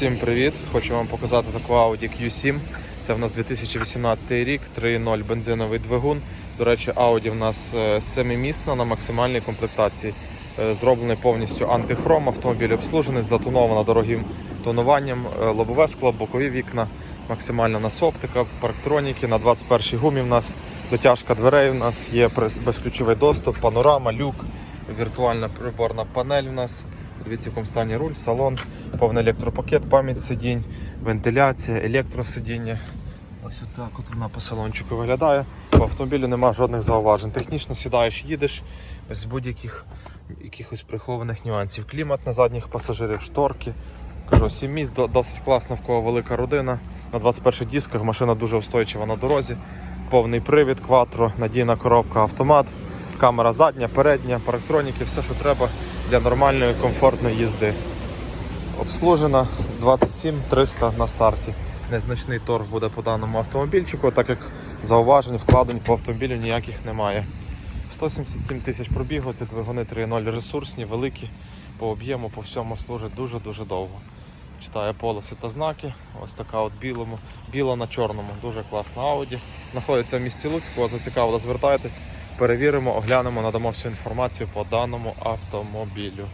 Всім привіт! Хочу вам показати таку Audi Q7. Це в нас 2018 рік, 3.0 бензиновий двигун. До речі, Audi в нас е, семимісна на максимальній комплектації. Е, Зроблений повністю антихром, автомобіль обслужений, затоновано дорогим тонуванням, е, лобове скло, бокові вікна, максимальна нас оптика, парктроніки. На 21-й гумі в нас дотяжка дверей. У нас є безключовий доступ, панорама, люк, віртуальна приборна панель у нас. Дивіться, в якому стані руль, салон, повний електропакет, пам'ять сидінь, вентиляція, електросидіння. Ось отак от вона по салончику виглядає. По автомобілю немає жодних зауважень. Технічно сідаєш, їдеш без будь-яких якихось прихованих нюансів. Клімат на задніх пасажирів, шторки. Кажу, 7 місць, досить класно, в кого велика родина. На 21 дисках машина дуже устойчива на дорозі. Повний привід, кватро, надійна коробка, автомат, камера задня, передня, парктроніки, все, що треба для нормальної комфортної їзди. Обслужена 27 300 на старті. Незначний торг буде по даному автомобільчику, так як зауважень, вкладень по автомобілю ніяких немає. 177 тисяч пробігу, це двигуни 3.0 ресурсні, великі, по об'єму, по всьому служить дуже-дуже довго. Читає полоси та знаки. Ось така от білому, біла на чорному. Дуже класна Audi. Знаходиться в місті Луцького, зацікавило, звертайтесь, перевіримо, оглянемо, надамо всю інформацію по даному автомобілю.